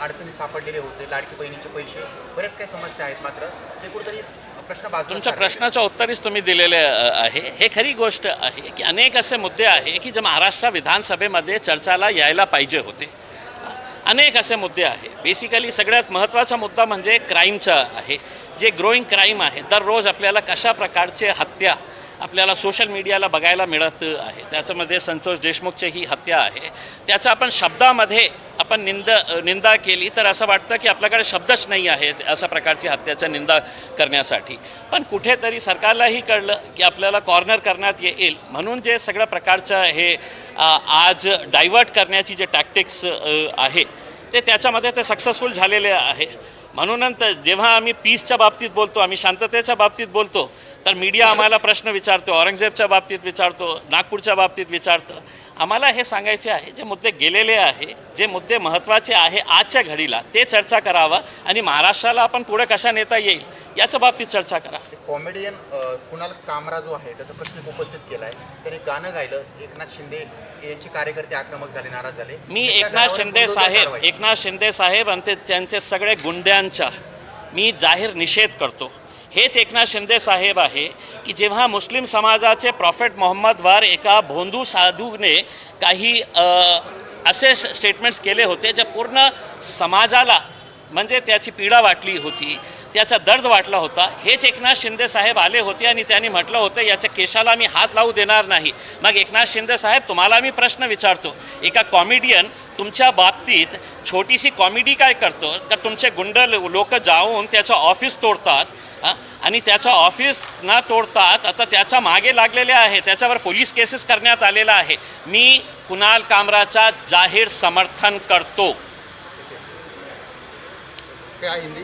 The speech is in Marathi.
अडचणी सापडलेले होते लाडकी बहिणीचे पैसे बरेच काही समस्या आहेत मात्र ते कुठेतरी प्रश्न तुमच्या सारले. प्रश्नाचं उत्तरच तुम्ही दिलेले आहे. हे खरी गोष्ट आहे की अनेक असे मुद्दे आहे की जे महाराष्ट्र विधानसभेमध्ये चर्चाला यायला पाहिजे होते. अनेक असे मुद्दे आहे. बेसिकली सगळ्यात महत्त्वाचा मुद्दा म्हणजे क्राईमचा आहे. जे ग्रोईंग क्राईम आहे दररोज आपल्याला कशा प्रकारचे हत्या आपल्याला सोशल मीडियाला बघायला मिळत आहे. त्याच्यामध्ये संतोष देशमुखची ही हत्या आहे. त्याचा आपण शब्दामध्ये आपण निंद निंदा केली तर असं वाटतं की आपल्याकडे शब्दच नाही आहेत अशा प्रकारची हत्याचा निंदा करण्यासाठी. पण कुठेतरी सरकारलाही कळलं की आपल्याला कॉर्नर करण्यात येईल. म्हणून जे सगळ्या प्रकारचं हे आज डायव्हर्ट करण्याची जे टॅक्टिक्स आहे ते त्याच्यामध्ये ते सक्सेसफुल झालेले आहे. म्हणूनच जेव्हा आम्ही पीसच्या बाबतीत बोलतो आम्ही शांततेच्या बाबतीत बोलतो तर मीडिया आम्हाला प्रश्न विचारतो औरंगजेबच्या बाबतीत विचारतो नागपूरच्या बाबतीत विचारतं. आम्हाला हे सांगायचे आहे जे मुद्दे गेलेले आहे जे मुद्दे महत्त्वाचे आहे आजच्या घडीला ते चर्चा करावं आणि महाराष्ट्राला आपण पुढे कशा नेता येईल याच्या बाबतीत चर्चा करा. कॉमेडियन कुणाल कामरा जो आहे त्याचा प्रश्न उपस्थित केलाय. त्याने गाणं गायलं एकनाथ शिंदे यांचे कार्यकर्ते आक्रमक झाले नाराज झाले. मी एकनाथ शिंदे साहेब. एकनाथ शिंदे साहेब आणि ते त्यांचे सगळे गुंड्यांचा मी जाहीर निषेध करतो. हेच एकनाथ शिंदे साहेब आहे की जेव्हा मुस्लिम समाजाचे प्रॉफेट मोहम्मदवर एका भोंदू साधूने काही असे स्टेटमेंट्स केले होते जे पूर्ण समाजाला म्हणजे त्याची पीडा वाटली होती त्याचा दर्द वाटला होता हेच एकनाथ शिंदे साहेब आले होते आणि त्यांनी म्हटलं होतं याच्या केशाला मी हात लावू देणार नाही. मग एकनाथ शिंदे साहेब तुम्हाला मी प्रश्न विचारतो. एका कॉमेडियन तुमच्या बाबतीत छोटीशी कॉमेडी काय करतो? तर तुमचे गुंड लोक जाऊन त्याचं ऑफिस तोडतात? हा? आणि त्याचं ऑफिस न तोडतात आता त्याच्यामागे लागलेले आहे त्याच्यावर पोलीस केसेस करण्यात आलेला आहे. मी कुणाल कामराचा जाहीर समर्थन करतो. काय हिंदी?